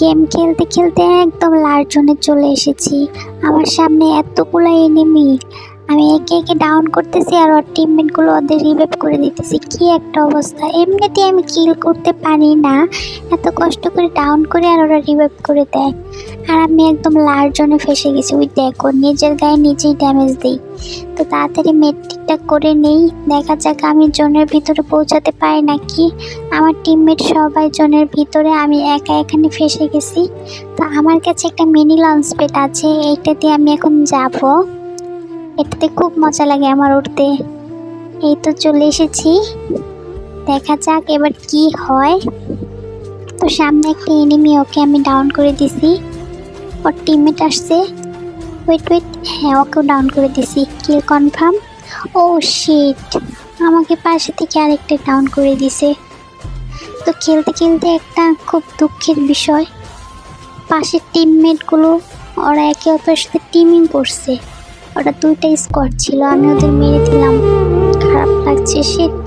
Game খেলতে খেলতে একদম লার্জনে চলে এসেছি। আমার সামনে এতগুলো এনিমি একে একে ডাউন করতেছি আর ওর টিমমেটগুলো ওদের রিভাইভ করে দিতেছি। কি একটা অবস্থা। এমনিতে আমি কিল করতে পারি না। এত কষ্ট করে ডাউন করে আর ওরা রিভাইভ করে দেয়। আর আমি একদম লার্জনে ফেসে গেছি। ওই দেখো, নিজের গায়ে নিজেই ড্যামেজ দিই। তো তাড়াতাড়ি মেট্রিকটা করে নেই। দেখা যাক আমি জোনের ভিতরে পৌঁছাতে পারি নাকি। আমার টিমমেট সবাই জনের ভিতরে, আমি একা এখানে ফেসে গেছি। তো আমার কাছে একটা মিনি লঞ্চ পেট আছে। এইটা দিয়ে আমি এখন যাব। এটাতে খুব মজা লাগে আমার উঠতে। এই তো চলে এসেছি। দেখা যাক এবার কি হয়। তো সামনে একটা এনিমি ওকে আমি ডাউন করে দিছি। ওর টিমমেট আসছে। ওয়েট ওয়েট হ্যাঁ ওকেও ডাউন করে দিছি। কিল কনফার্ম ও শিট আমাকে পাশে থেকে আরেকটা ডাউন করে দিছে। তো খেলতে খেলতে একটা খুব দুঃখের বিষয়। পাশের টিমমেটগুলো ওরা একে অপরের সাথে টিমিং করছে। ওরা দুইটা স্কোয়াড ছিল আমি ওদের মেরে দিলাম। খারাপ লাগছে শিট